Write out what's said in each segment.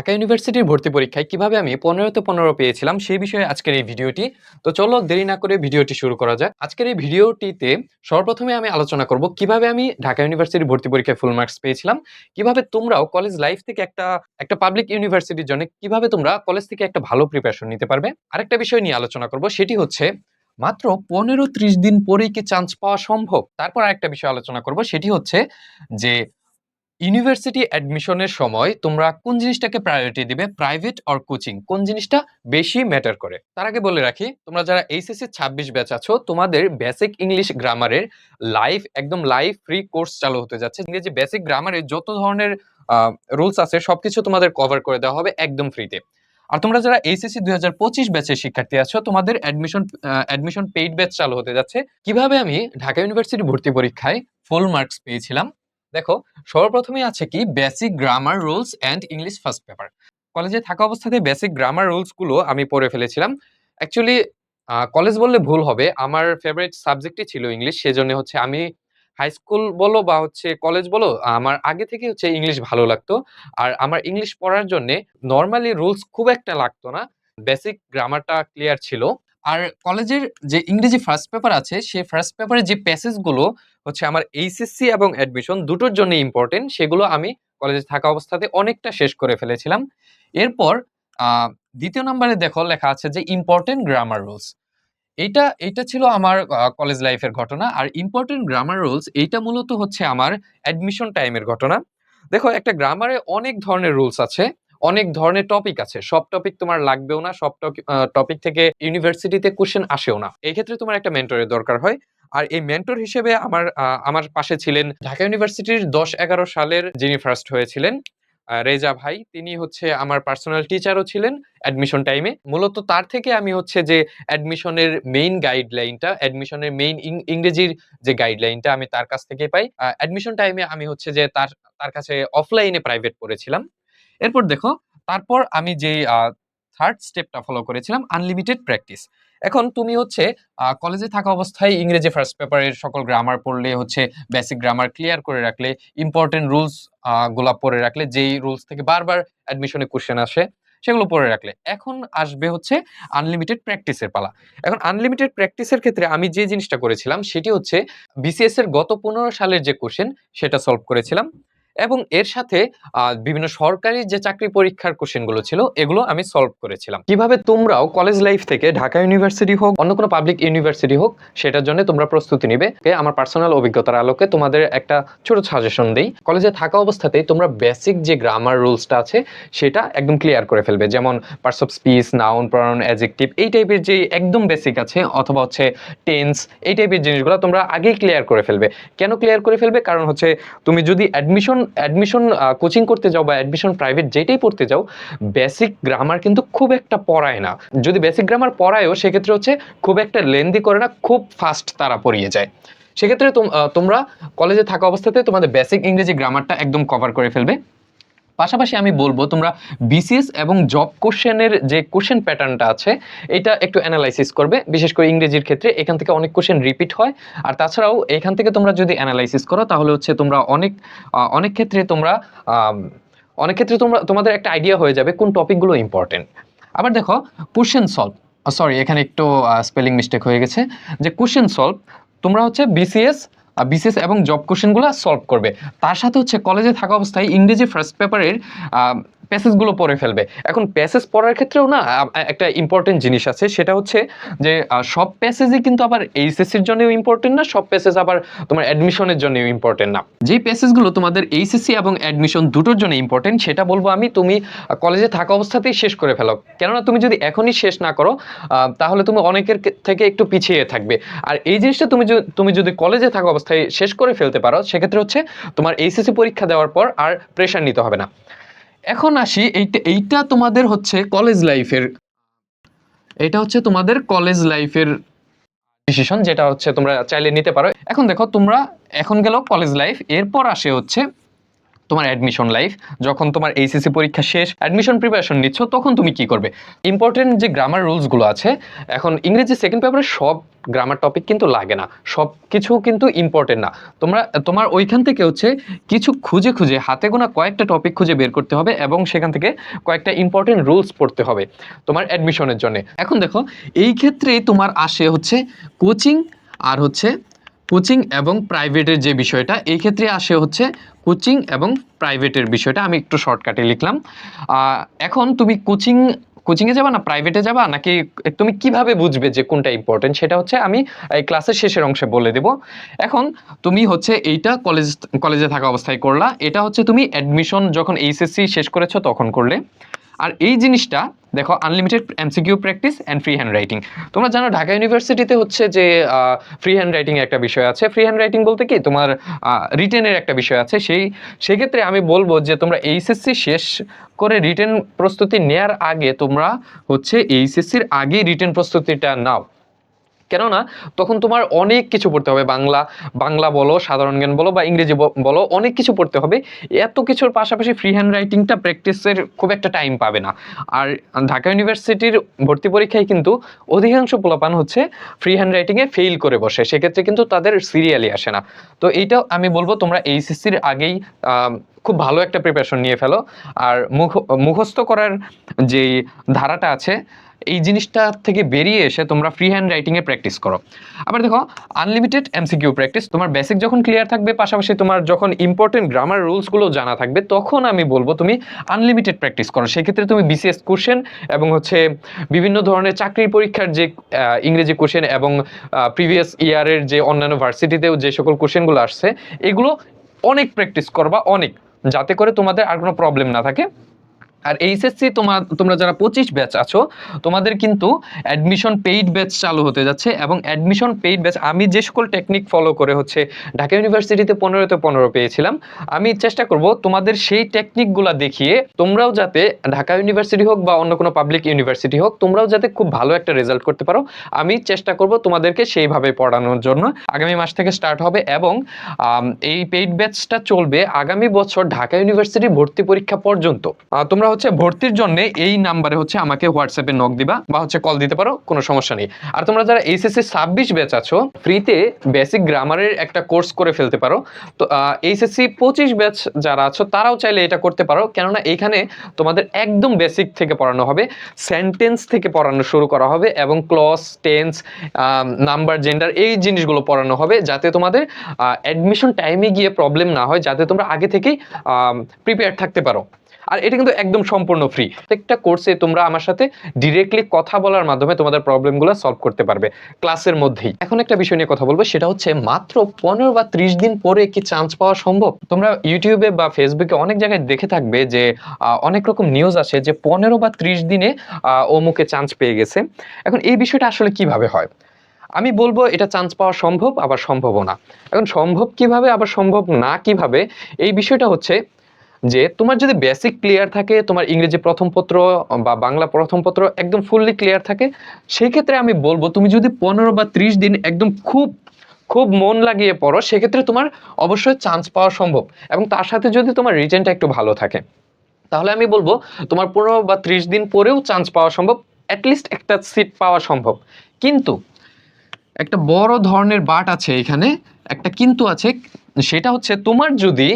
ঢাকা ইউনিভার্সিটির ভর্তি পরীক্ষায় কীভাবে আমি পনেরোতে পনেরো পেয়েছিলাম সেই বিষয়ে আজকের এই ভিডিওটি। তো চলো দেরি না করে ভিডিওটি শুরু করা যায় আজকের এই ভিডিওটিতে সর্বপ্রথমে আমি আলোচনা করব কীভাবে আমি ঢাকা ইউনিভার্সিটির ভর্তি পরীক্ষায় ফুল মার্কস পেয়েছিলাম, কীভাবে তোমরাও কলেজ লাইফ থেকে একটা একটা পাবলিক ইউনিভার্সিটির জন্য কীভাবে তোমরা কলেজ থেকে একটা ভালো প্রিপারেশন নিতে পারবে। আরেকটা বিষয় নিয়ে আলোচনা করব, সেটি হচ্ছে মাত্র পনেরো ত্রিশ দিন পরেই কি চান্স পাওয়া সম্ভব? তারপর আরেকটা বিষয় আলোচনা করব, সেটি হচ্ছে যে ইউনিভার্সিটি অ্যাডমিশনের সময় তোমরা কোন জিনিসটাকে প্রায়োরিটি দিবে প্রাইভেট অর কোচিং কোন জিনিসটা বেশি ম্যাটার করে? তার আগে বলে রাখি, তোমরা যারা এইচএসসি ছাব্বিশ ব্যাচ আছো, তোমাদের বেসিক ইংলিশ গ্রামারের লাইভ একদম লাইভ ফ্রি কোর্স চালু হতে যাচ্ছে। ইংরেজি বেসিক গ্রামারের যত ধরনের রুলস আছে, সবকিছু তোমাদের কভার করে দেওয়া হবে একদম ফ্রিতে আর তোমরা যারা এইচএসসি দুই হাজার পঁচিশ ব্যাচের শিক্ষার্থী আছো, তোমাদের অ্যাডমিশন অ্যাডমিশন পেইড ব্যাচ চালু হতে যাচ্ছে। কীভাবে আমি ঢাকা ইউনিভার্সিটি ভর্তি পরীক্ষায় ফুল মার্কস পেয়েছিলাম দেখো সর্বপ্রথমে আছে কি? Basic grammar rules and English first paper কলেজে থাকা অবস্থাতে বেসিক গ্রামার রুলসগুলো আমি পড়ে ফেলেছিলাম। অ্যাকচুয়ালি কলেজ বললে ভুল হবে। আমার ফেভারিট সাবজেক্টই ছিল ইংলিশ সেজন্য হচ্ছে আমি হাই স্কুল বলো বা হচ্ছে কলেজ বলো, আমার আগে থেকে হচ্ছে ইংলিশ ভালো লাগতো। আর আমার ইংলিশ পড়ার জন্য নর্মালি রুলস খুব একটা লাগতো না। বেসিক গ্রামারটা ক্লিয়ার ছিল। আর কলেজের যে ইংরেজি ফার্স্ট পেপার আছে সেই ফার্স্ট পেপারে যে প্যাসেজগুলো হচ্ছে আমার এইচএসসি এবং অ্যাডমিশন দুটোর জন্য ইম্পর্টেন্ট সেগুলো আমি কলেজে থাকা অবস্থাতে অনেকটা শেষ করে ফেলেছিলাম। এরপর দ্বিতীয় নম্বরে দেখো লেখা আছে যে ইম্পর্টেন্ট গ্রামার রুলস এইটা এটা ছিল আমার কলেজ লাইফের ঘটনা। আর ইম্পর্টেন্ট গ্রামার রুলস এইটা মূলত হচ্ছে আমার অ্যাডমিশন টাইমের ঘটনা। দেখো একটা গ্রামারে অনেক ধরনের রুলস আছে। অনেক ধরনের টপিক আছে। সব টপিক তোমার লাগবেও না, সব টপিক থেকে ইউনিভার্সিটিতে কোশ্চেন আসেও না। এই ক্ষেত্রে তোমার একটা মেন্টরের দরকার হয়। আর এই মেন্টর হিসেবে আমার আমার পাশে ছিলেন ঢাকা ইউনিভার্সিটির দশ এগারো সালের যিনি ফার্স্ট হয়েছিলেন রেজা ভাই। তিনি হচ্ছে আমার পার্সোনাল টিচারও ছিলেন অ্যাডমিশন টাইমে মূলত তার থেকে আমি হচ্ছে যে অ্যাডমিশনের মেইন গাইডলাইনটা অ্যাডমিশনের মেইন ইংরেজির যে গাইডলাইনটা আমি তার কাছ থেকে পাই। অ্যাডমিশন টাইমে আমি হচ্ছে যে তার তার কাছে অফলাইনে প্রাইভেট পড়েছিলাম। এরপর দেখো, তারপর আমি যে থার্ড স্টেপটা ফলো করেছিলাম আনলিমিটেড প্র্যাকটিস এখন তুমি হচ্ছে কলেজে থাকা অবস্থায় ইংরেজি ফার্স্ট পেপারের সকল গ্রামার পড়লে, হচ্ছে বেসিক গ্রামার ক্লিয়ার করে রাখলে ইম্পর্টেন্ট রুলসগুলা পড়ে রাখলে, যেই রুলস থেকে বারবার অ্যাডমিশনে কোশ্চেন আসে, সেগুলো পড়ে রাখলে। এখন আসবে হচ্ছে আনলিমিটেড প্র্যাকটিসের পালা। এখন আনলিমিটেড প্র্যাকটিসের ক্ষেত্রে আমি যে জিনিসটা করেছিলাম, সেটি হচ্ছে বিসিএস এর গত পনেরো সালের যে কোশ্চেন সেটা সলভ করেছিলাম। এবং এর সাথে বিভিন্ন সরকারি যে চাকরি পরীক্ষার কোশ্চেনগুলো ছিল, এগুলো আমি সলভ করেছিলাম। কীভাবে তোমরাও কলেজ লাইফ থেকে ঢাকা ইউনিভার্সিটি হোক, অন্য কোনো পাবলিক ইউনিভার্সিটি হোক, সেটার জন্য তোমরা প্রস্তুতি নিবে। আমার পার্সোনাল অভিজ্ঞতার আলোকে তোমাদের একটা ছোট সাজেশন দিই। কলেজে থাকা অবস্থাতেই তোমরা বেসিক যে গ্রামার রুলসটা আছে, সেটা একদম ক্লিয়ার করে ফেলবে। যেমন parts of speech noun pronoun adjective এই টাইপের যে একদম বেসিক আছে, অথবা হচ্ছে টেন্স এই টাইপের জিনিসগুলো তোমরা আগেই ক্লিয়ার করে ফেলবে। কেন ক্লিয়ার করে ফেলবে? কারণ হচ্ছে, তুমি যদি অ্যাডমিশন অ্যাডমিশন কোচিং করতে যাও বা অ্যাডমিশন প্রাইভেট যেটাই পড়তে যাও বেসিক গ্রামার কিন্তু খুব একটা পড়ায় না। যদি বেসিক গ্রামার পড়ায়ও, সেক্ষেত্রে হচ্ছে খুব একটা লেন্দি করে না, খুব ফাস্ট তারা পড়িয়ে যায়। সেক্ষেত্রে তোমরা কলেজে থাকা অবস্থাতে তোমাদের বেসিক ইংরেজি গ্রামারটা একদম কভার করে ফেলবে। পাশাপাশি আমি বলব, তোমরা বিসিএস এবং জব কোশ্চেনের যে কোশ্চেন প্যাটার্নটা আছে, এটা একটু অ্যানালাইসিস করবে। বিশেষ করে ইংরেজির ক্ষেত্রে এখান থেকে অনেক কোশ্চেন রিপিট হয়। আর তাছাড়াও এখান থেকে তোমরা যদি অ্যানালাইসিস করো, তাহলে হচ্ছে তোমরা অনেক অনেক ক্ষেত্রে তোমরা অনেক ক্ষেত্রে তোমরা, তোমাদের একটা আইডিয়া হয়ে যাবে কোন টপিকগুলো ইম্পর্টেন্ট আবার দেখো কোশ্চেন সলভ সরি এখানে একটু স্পেলিং মিস্টেক হয়ে গেছে। যে কোশ্চেন সলভ তোমরা হচ্ছে বিসিএস বিসিএস এবং জব কোশ্চেনগুলো সলভ করবে। তার সাথে হচ্ছে কলেজে থাকা অবস্থায় ইংরেজি ফার্স্ট পেপারের প্যাসেজগুলো পড়ে ফেলবে। এখন প্যাসেজ পড়ার ক্ষেত্রেও না একটা ইম্পর্টেন্ট জিনিস আছে, সেটা হচ্ছে যে সব প্যাসেজই কিন্তু আবার এইচএসসির জন্যও ইম্পর্টেন্ট না, সব প্যাসেজ আবার তোমার অ্যাডমিশনের জন্যও ইম্পর্টেন্ট না। যে প্যাসেজগুলো তোমাদের এইচএসসি এবং অ্যাডমিশন দুটোর জন্য ইম্পর্টেন্ট সেটা বলব আমি, তুমি কলেজে থাকা অবস্থাতেই শেষ করে ফেলো। কেননা তুমি যদি এখনই শেষ না করো তাহলে তুমি অনেকের থেকে একটু পিছিয়ে থাকবে। আর এই জিনিসটা তুমি তুমি যদি কলেজে থাকা অবস্থায় শেষ করে ফেলতে পারো, সেক্ষেত্রে হচ্ছে তোমার এইচএসসি পরীক্ষা দেওয়ার পর আর প্রেশার নিতে হবে না। এখন আসি, এইটা এইটা তোমাদের হচ্ছে কলেজ লাইফের এটা হচ্ছে তোমাদের কলেজ লাইফের ডিসিশন যেটা হচ্ছে তোমরা চাইলে নিতে পারো। এখন দেখো, তোমরা এখন গেল কলেজ লাইফ এরপর আসে হচ্ছে তোমার অ্যাডমিশন লাইফ যখন তোমার এইচএসসি পরীক্ষা শেষ অ্যাডমিশন প্রিপারেশন নিচ্ছ, তখন তুমি কি করবে? ইম্পর্টেন্ট যে গ্রামার রুলসগুলো আছে, এখন ইংরেজি সেকেন্ড পেপারে সব গ্রামার টপিক কিন্তু লাগে না। সব কিছু কিন্তু ইম্পর্টেন্ট না। তোমরা, তোমার ওইখান থেকে হচ্ছে কিছু খুঁজে খুঁজে, হাতে গোনা কয়েকটা টপিক খুঁজে বের করতে হবে এবং সেখান থেকে কয়েকটা ইম্পর্টেন্ট রুলস পড়তে হবে তোমার অ্যাডমিশনের জন্য। এখন দেখো, এই ক্ষেত্রে তোমার আসে হচ্ছে কোচিং আর হচ্ছে কোচিং এবং প্রাইভেটের যে বিষয়টা, এই ক্ষেত্রে আসে হচ্ছে কোচিং এবং প্রাইভেটের বিষয়টা। আমি একটু শর্টকাটে লিখলাম। এখন তুমি কোচিং, কোচিংয়ে যাবা না প্রাইভেটে যাবা? নাকি তুমি কীভাবে বুঝবে যে কোনটা ইম্পর্টেন্ট সেটা হচ্ছে আমি এই ক্লাসের শেষের অংশে বলে দেব। এখন তুমি হচ্ছে এইটা কলেজ, কলেজে থাকা অবস্থায় করলা। এটা হচ্ছে তুমি অ্যাডমিশন যখন এইচএসসি শেষ করেছ তখন করলে। আর এই জিনিসটা, দেখো unlimited MCQ practice and free handwriting তোমরা জানো, ঢাকা ইউনিভার্সিটিতে হচ্ছে যে ফ্রি হ্যান্ড রাইটিং একটা বিষয় আছে। ফ্রি হ্যান্ড রাইটিং বলতে কি? তোমার রিটেনের একটা বিষয় আছে। সেই, সেক্ষেত্রে আমি বলব যে, তোমরা এইচএসসি শেষ করে রিটেন প্রস্তুতি নেয়ার আগে তোমরা হচ্ছে এইচএসসির আগে রিটেন প্রস্তুতিটা নাও। কেননা তখন তোমার অনেক কিছু পড়তে হবে, বাংলা বাংলা বলো, সাধারণ জ্ঞান বলো বা ইংরেজি বলো, অনেক কিছু পড়তে হবে। এত কিছুর পাশাপাশি ফ্রি হ্যান্ড রাইটিংটা প্র্যাকটিসের খুব একটা টাইম পাবে না। আর ঢাকা ইউনিভার্সিটির ভর্তি পরীক্ষায় কিন্তু অধিকাংশ পোলাপান হচ্ছে ফ্রি হ্যান্ড রাইটিংয়ে ফেল করে বসে। সেক্ষেত্রে কিন্তু তাদের সিরিয়ালি আসে না। তো এইটা আমি বলব, তোমরা এইচএসসির আগেই খুব ভালো একটা প্রিপারেশন নিয়ে ফেলো। আর মুখ, মুখস্থ করার যেই ধারাটা আছে এই জিনিসটা থেকে বেরিয়ে এসে তোমরা ফ্রি হ্যান্ড রাইটিংয়ে প্র্যাকটিস করো। আবার দেখো আনলিমিটেড এমসিকিউ প্র্যাকটিস তোমার বেসিক যখন ক্লিয়ার থাকবে, পাশাপাশি তোমার যখন ইম্পর্টেন্ট গ্রামার রুলসগুলো জানা থাকবে, তখন আমি বলব তুমি আনলিমিটেড প্র্যাকটিস করো। সেক্ষেত্রে তুমি বিসিএস কোশ্চেন এবং হচ্ছে বিভিন্ন ধরনের চাকরির পরীক্ষার যে ইংরেজি কোশ্চেন এবং প্রিভিয়াস ইয়ারের যে অন্যান্য ভার্সিটিতেও যে সকল কোশ্চেনগুলো আসছে, এগুলো অনেক প্র্যাকটিস করবা, অনেক। যাতে করে তোমাদের আর কোনো প্রবলেম না থাকে। আর এইচএসসি তোমার তোমরা যারা পঁচিশ ব্যাচ আছো, তোমাদের কিন্তু অ্যাডমিশন পেইড ব্যাচ চালু হতে যাচ্ছে এবং অ্যাডমিশন পেইড ব্যাচ আমি যে সকল টেকনিক ফলো করে হচ্ছে ঢাকা ইউনিভার্সিটিতে পনেরোতে পনেরো পেয়েছিলাম, আমি চেষ্টা করব তোমাদের সেই টেকনিকগুলো দেখিয়ে তোমরাও যাতে ঢাকা ইউনিভার্সিটি হোক বা অন্য কোনো পাবলিক ইউনিভার্সিটি হোক, তোমরাও যাতে খুব ভালো একটা রেজাল্ট করতে পারো। আমি চেষ্টা করব তোমাদেরকে সেইভাবে পড়ানোর জন্য। আগামী মাস থেকে স্টার্ট হবে এবং এই পেইড ব্যাচটা চলবে আগামী বছর ঢাকা ইউনিভার্সিটি ভর্তি পরীক্ষা পর্যন্ত। তোমরা হচ্ছে ভর্তির জন্য এই নাম্বারে হচ্ছে আমাকে হোয়াটসঅ্যাপে নক দিবা বা হচ্ছে কল দিতে পারো, কোনো সমস্যা নেই। আর তোমরা যারা এইচএসসি ছাব্বিশ ব্যাচ আছো ফ্রিতে বেসিক গ্রামারের একটা কোর্স করে ফেলতে পারো। তো এইচএসসি পঁচিশ ব্যাচ যারা আছো, তারাও চাইলে এটা করতে পারো। কেননা এখানে তোমাদের একদম বেসিক থেকে পড়ানো হবে সেন্টেন্স থেকে পড়ানো শুরু করা হবে এবং ক্লস টেন্স নাম্বার জেন্ডার এই জিনিসগুলো পড়ানো হবে যাতে তোমাদের অ্যাডমিশন টাইমে গিয়ে প্রবলেম না হয়, যাতে তোমরা আগে থেকেই প্রিপেয়ার থাকতে পারো। আর এটা কিন্তু একদম সম্পূর্ণ ফ্রি প্রত্যেকটা কোর্সে তোমরা আমার সাথে ডিরেক্টলি কথা বলার মাধ্যমে তোমাদের প্রবলেমগুলো সলভ করতে পারবে ক্লাসের মধ্যেই। এখন একটা বিষয় নিয়ে কথা বলব, সেটা হচ্ছে মাত্র পনেরো বা ত্রিশ দিন পরে কি চান্স পাওয়া সম্ভব? তোমরা ইউটিউবে বা ফেসবুকে অনেক জায়গায় দেখে থাকবে যে অনেক রকম নিউজ আসে যে পনেরো বা ত্রিশ দিনে অমুকে চান্স পেয়ে গেছে। এখন এই বিষয়টা আসলে কীভাবে হয়? আমি বলব এটা চান্স পাওয়া সম্ভব, আবার সম্ভবও না। এখন সম্ভব কীভাবে, আবার সম্ভব না কীভাবে? এই বিষয়টা হচ্ছে যে তোমার যদি বেসিক ক্লিয়ার থাকে, তোমার ইংরেজি প্রথম পত্র বা বাংলা প্রথম পত্র একদম ফুললি ক্লিয়ার থাকে সেই ক্ষেত্রে আমি বলব তুমি যদি পনেরো বা ত্রিশ দিন একদম খুব খুব মন লাগিয়ে পড়ো, সেক্ষেত্রে তোমার অবশ্যই চান্স পাওয়া সম্ভব। এবং তার সাথে যদি তোমার রিটেনটা একটু ভালো থাকে, তাহলে আমি বলব তোমার পনেরো বা ত্রিশ দিন পরেও চান্স পাওয়া সম্ভব অ্যাটলিস্ট একটা সিট পাওয়া সম্ভব। কিন্তু একটা বড় ধরনের বাট আছে এখানে, একটা কিন্তু আছে সেটা হচ্ছে তোমার যদি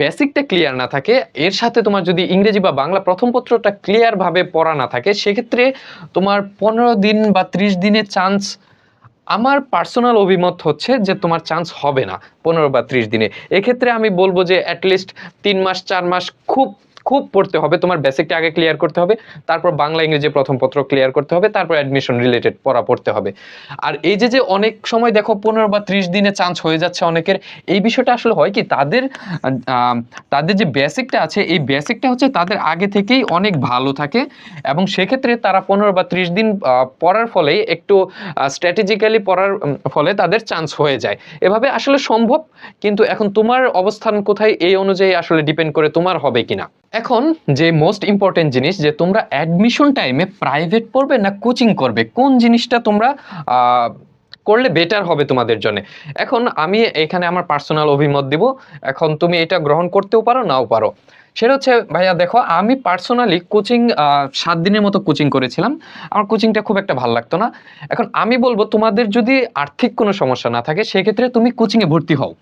বেসিকটা ক্লিয়ার না থাকে, এর সাথে তোমার যদি ইংরেজি বা বাংলা প্রথম পত্রটা ক্লিয়ারভাবে পড়া না থাকে, সেক্ষেত্রে তোমার পনেরো দিন বা ত্রিশ দিনের চান্স আমার পার্সোনাল অভিমত হচ্ছে যে তোমার চান্স হবে না পনেরো বা ত্রিশ দিনে। এক্ষেত্রে আমি বলব যে অ্যাটলিস্ট তিন মাস, চার মাস খুব খুব পড়তে হবে, তোমার বেসিকটা আগে ক্লিয়ার করতে হবে, তারপর বাংলা, ইংরেজি প্রথম পত্র ক্লিয়ার করতে হবে, তারপর অ্যাডমিশন রিলেটেড পড়া পড়তে হবে। আর এই যে যে অনেক সময় দেখো পনেরো বা ত্রিশ দিনে চান্স হয়ে যাচ্ছে অনেকের, এই বিষয়টা আসলে হয় কি তাদের তাদের যে বেসিকটা আছে, এই বেসিকটা হচ্ছে তাদের আগে থেকেই অনেক ভালো থাকে এবং সেক্ষেত্রে তারা পনেরো বা ত্রিশ দিন পড়ার ফলে একটু স্ট্র্যাটেজিক্যালি পড়ার ফলে তাদের চান্স হয়ে যায়। এভাবে আসলে সম্ভব, কিন্তু এখন তোমার অবস্থান কোথায়, এই অনুযায়ী আসলে ডিপেন্ড করে তোমার হবে কিনা। এখন যে মোস্ট ইম্পর্টেন্ট জিনিস যে তোমরা অ্যাডমিশন টাইমে প্রাইভেট পড়বে না কোচিং করবে? কোন জিনিসটা তোমরা করলে বেটার হবে তোমাদের জন্য? এখন আমি এখানে আমার পার্সোনাল অভিমত দিব। এখন তুমি এটা গ্রহণ করতেও পারো, নাও পারো। সেটা হচ্ছে, ভাইয়া দেখো, আমি পার্সোনালি কোচিং সাত দিনের মতো কোচিং করেছিলাম। আমার কোচিংটা খুব একটা ভালো লাগতো না। এখন আমি বলব, তোমাদের যদি আর্থিক কোনো সমস্যা না থাকে, সেক্ষেত্রে তুমি কোচিংয়ে ভর্তি হও।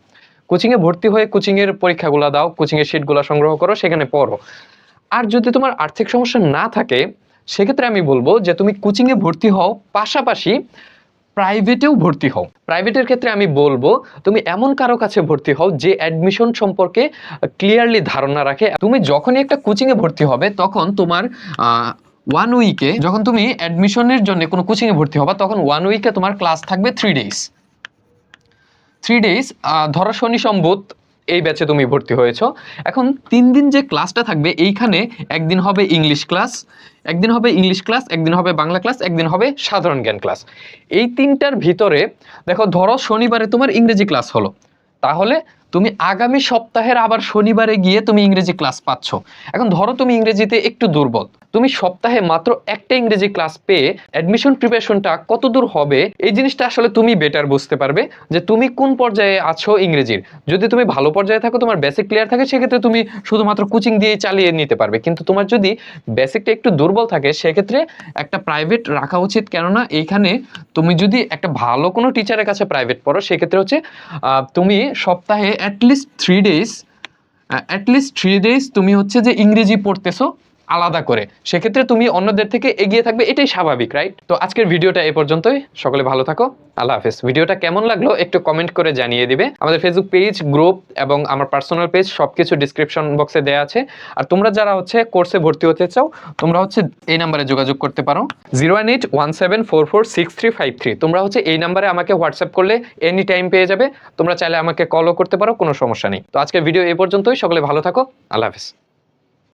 কোচিংয়ে ভর্তি হয়ে কোচিংয়ের পরীক্ষাগুলো দাও, কোচিংয়ের শিটগুলো সংগ্রহ করো, সেখানে পড়ো। আর যদি তোমার আর্থিক সমস্যা না থাকে, সেক্ষেত্রে আমি বলব যে তুমি কোচিংয়ে ভর্তি হও, পাশাপাশি প্রাইভেটেও ভর্তি হও। প্রাইভেটের ক্ষেত্রে আমি বলব, তুমি এমন কারও কাছে ভর্তি হও যে অ্যাডমিশন সম্পর্কে ক্লিয়ারলি ধারণা রাখে। তুমি যখনই একটা কোচিংয়ে ভর্তি হবে, তখন তোমার ওয়ান উইকে যখন তুমি অ্যাডমিশনের জন্য কোনো কোচিংয়ে ভর্তি হবা, তখন ওয়ান উইকে তোমার ক্লাস থাকবে থ্রি ডেজ থ্রি ডেজ ধরো শনি সম্বুত এই ব্যাচে তুমি ভর্তি হয়েছো। এখন তিন দিন যে ক্লাসটা থাকবে, এইখানে একদিন হবে ইংলিশ ক্লাস একদিন হবে ইংলিশ ক্লাস একদিন হবে বাংলা ক্লাস একদিন হবে সাধারণ জ্ঞান ক্লাস এই তিনটার ভিতরে, দেখো ধরো শনিবারে তোমার ইংরেজি ক্লাস হলো। তাহলে তুমি আগামী সপ্তাহের আবার শনিবারে গিয়ে তুমি ইংরেজি ক্লাস পাচ্ছ। এখন ধরো তুমি ইংরেজিতে একটু দুর্বল। তুমি সপ্তাহে মাত্র একটা ইংরেজি ক্লাস পেয়ে অ্যাডমিশন প্রিপারেশনটা কত দূর হবে? এই জিনিসটা আসলে তুমি বেটার বুঝতে পারবে যে তুমি কোন পর্যায়ে আছো ইংরেজির। যদি তুমি ভালো পর্যায়ে থাকো, তোমার বেসিক ক্লিয়ার থাকে, সেক্ষেত্রে তুমি শুধুমাত্র কোচিং দিয়ে চালিয়ে নিতে পারবে। কিন্তু তোমার যদি বেসিকটা একটু দুর্বল থাকে, সেক্ষেত্রে একটা প্রাইভেট রাখা উচিত। কেননা এইখানে তুমি যদি একটা ভালো কোনো টিচারের কাছে প্রাইভেট পড়ো, সেক্ষেত্রে হচ্ছে তুমি সপ্তাহে at least three days at least three days তুমি হচ্ছে যে ইংরেজি পড়তেছো আলাদা করে। সেক্ষেত্রে তুমি অন্যদের থেকে এগিয়ে থাকবে, এটাই স্বাভাবিক রাইট তো আজকের ভিডিওটা এ পর্যন্তই। সকলে ভালো থাকো। আল্লাহ হাফেজ। ভিডিওটা কেমন লাগল একটু কমেন্ট করে জানিয়ে দিবে। আমাদের ফেসবুক পেজ গ্রুপ এবং আমার পার্সোনাল পেজ সবকিছু ডিসক্রিপশন বক্সে দেওয়া আছে। আর তোমরা যারা হচ্ছে কোর্সে ভর্তি হতে চাও, তোমরা হচ্ছে এই নাম্বারে যোগাযোগ করতে পারো। Zero one eight one seven four four six three five three তোমরা হচ্ছে এই নাম্বারে আমাকে হোয়াটসঅ্যাপ করলে এনি টাইম পেয়ে যাবে। তোমরা চাইলে আমাকে কলও করতে পারো, কোনো সমস্যা নেই। তো আজকের ভিডিও এ পর্যন্তই। সকলে ভালো থাকো। আল্লাহ হাফেজ।